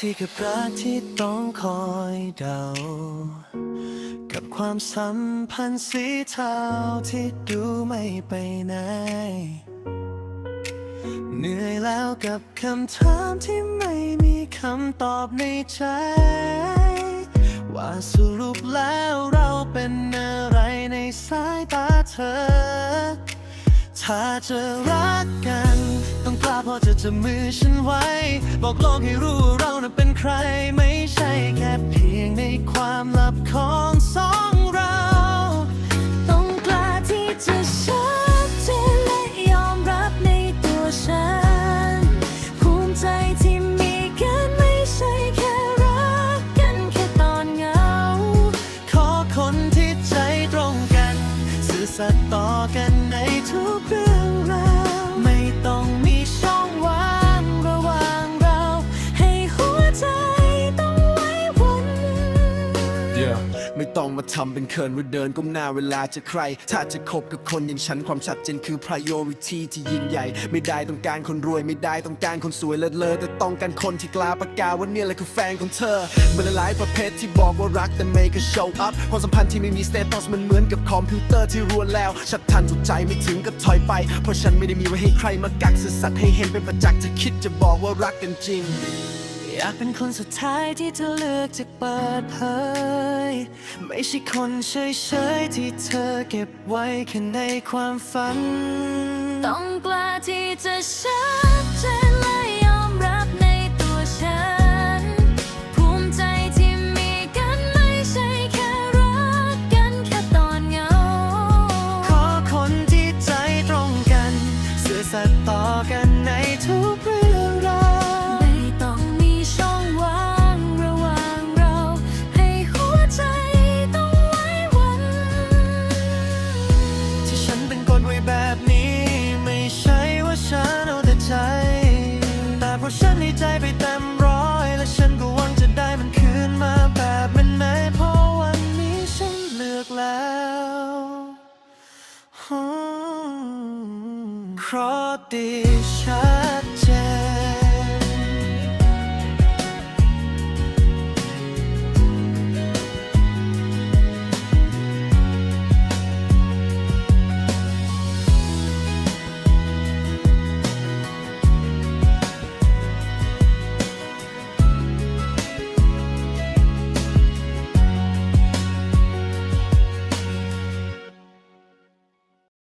ที่กับรักที่ต้องคอยเดา กับความสัมพันธ์สีเทาที่ดูไม่ไปไหน เหนื่อยแล้วกับคำถามที่ไม่มีคำตอบในใจ ว่าสรุปแล้วเราเป็นอะไรในสายตาเธอ ถ้าจะรักกันาพอจะจับมือฉันไว้ บอกโลกให้รู้เราน่ะเป็นใคร ไม่ใช่แค่เพียงในความลับของสองเรา ต้องกล้าที่จะชัดเจนและยอมรับในตัวฉัน ภูมิใจที่มีกันไม่ใช่แค่รักกันแค่ตอนเหงา ขอคนที่ใจตรงกัน สื่อสัตย์ต่อกันในทุกเรื่อง ไม่ต้องมาทำเป็นเขินหรือเดินก้มหน้าเวลาจะใคร ถ้าจะคบกับคนอย่างฉันความชัดเจนคือ priority ที่ยิ่งใหญ่ ไม่ได้ต้องการคนรวยไม่ได้ต้องการคนสวยเลิศเลอแต่ต้องการคนที่กล้าประกาศว่าเนี่ยแหละคือแฟนของเธอเมือนหลายประเภทที่บอกว่ารักแต่ไม่เคย show up ความสัมพันธ์ที่ไม่มี status มันเหมือนกับคอมพิวเตอร์ที่รัวแล้ว ชัดทันสุดใจไม่ถึงก็ถอยไป เพราะฉันไม่ได้มีไว้ให้ใครมากักสื่อสัตย์ให้เห็นเป็นประจักษ์จะคิดจะบอกว่ารักกันจริง อยากเป็นคนสุดท้ายที่เธอเลือกจะเปิดเผย ไม่ใช่คนเฉยๆที่เธอเก็บไว้แค่ในความฝัน ต้องกล้าที่จะชั เพราะดีฉัน